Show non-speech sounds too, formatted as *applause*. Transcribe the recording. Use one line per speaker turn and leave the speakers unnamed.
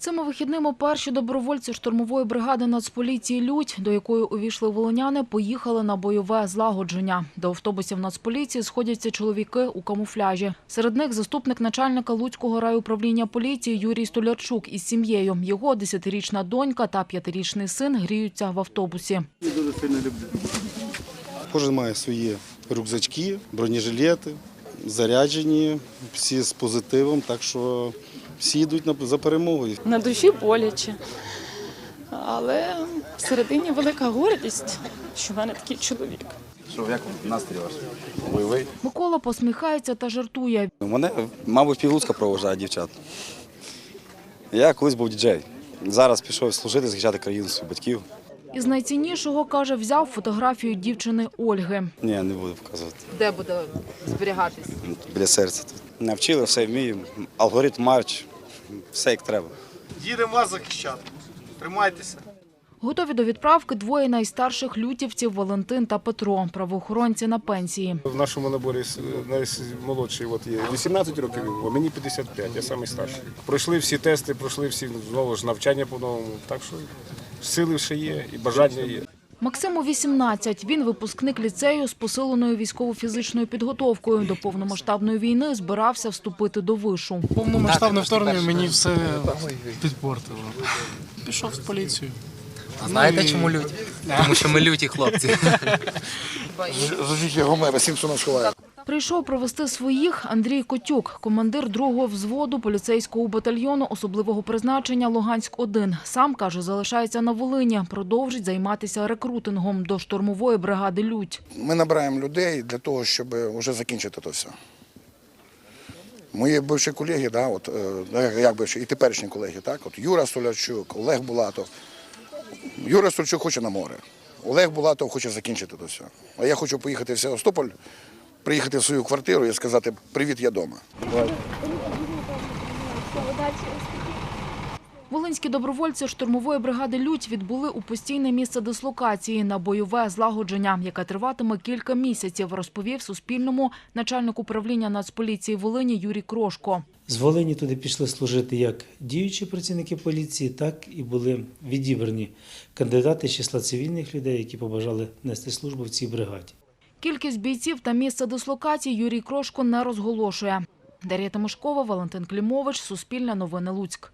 Цими вихідними перші добровольці штурмової бригади Нацполіції «Людь», до якої увійшли волоняни, поїхали на бойове злагодження. До автобусів Нацполіції сходяться чоловіки у камуфляжі. Серед них заступник начальника Луцького райуправління поліції Юрій Столярчук із сім'єю. Його 10-річна донька та 5-річний син гріються в автобусі.
Кожен має свої рюкзачки, бронежилети, заряджені, всі з позитивом, так що всі йдуть за перемогою.
На душі боляче. Але всередині велика гордість, що в мене такий чоловік.
Що, як настрій ваш? Бойовий?
Микола посміхається та жартує.
Мене, мабуть, півлуцька провожає дівчат. Я колись був діджей. Зараз пішов служити, захищати країну своїх батьків.
Із найціннішого, каже, взяв фотографію дівчини Ольги.
Ні, не буду показувати.
Де буде зберігатись?
Біля серця тут. Навчили, все вмію. Алгоритм марч, все як треба.
Їдемо вас захищати. Тримайтеся.
Готові до відправки двоє найстарших лютівців Валентин та Петро, правоохоронці на пенсії.
В нашому наборі наймолодший от є 18 років, а мені 55, я самий старший. Пройшли всі тести, пройшли всі знову ж навчання по-новому. Так що сили ще є і бажання є.
Максиму 18. Він випускник ліцею з посиленою військово-фізичною підготовкою. До повномасштабної війни збирався вступити до вишу.
Повномасштабне вторгнення мені все підпортило. Пішов в поліцію.
А знаєте, чому люті? Тому що ми люті хлопці. *laughs*
Прийшов провести своїх Андрій Котюк, командир другого взводу поліцейського батальйону особливого призначення Луганськ-1. Сам, каже, залишається на Волині, продовжить займатися рекрутингом до штурмової бригади «Людь».
Ми набираємо людей для того, щоб вже закінчити це все. Мої бивші колеги, да, от, е, як бивші, і теперішні колеги, так, от Юра Столярчук, Олег Булатов. Юра Столярчук хоче на море. Олег Булатов хоче закінчити це все. А я хочу поїхати в Севастополь, приїхати в свою квартиру і сказати Привіт, я вдома.
Волинські добровольці штурмової бригади «Людь» відбули у постійне місце дислокації на бойове злагодження, яке триватиме кілька місяців, розповів Суспільному начальник управління Нацполіції Волині Юрій Крошко.
З Волині туди пішли служити як діючі працівники поліції, так і були відібрані кандидати з числа цивільних людей, які побажали нести службу в цій бригаді.
Кількість бійців та місце дислокації Юрій Крошко не розголошує. Дар'я Тимошкова, Валентин Клімович, Суспільне новини Луцьк.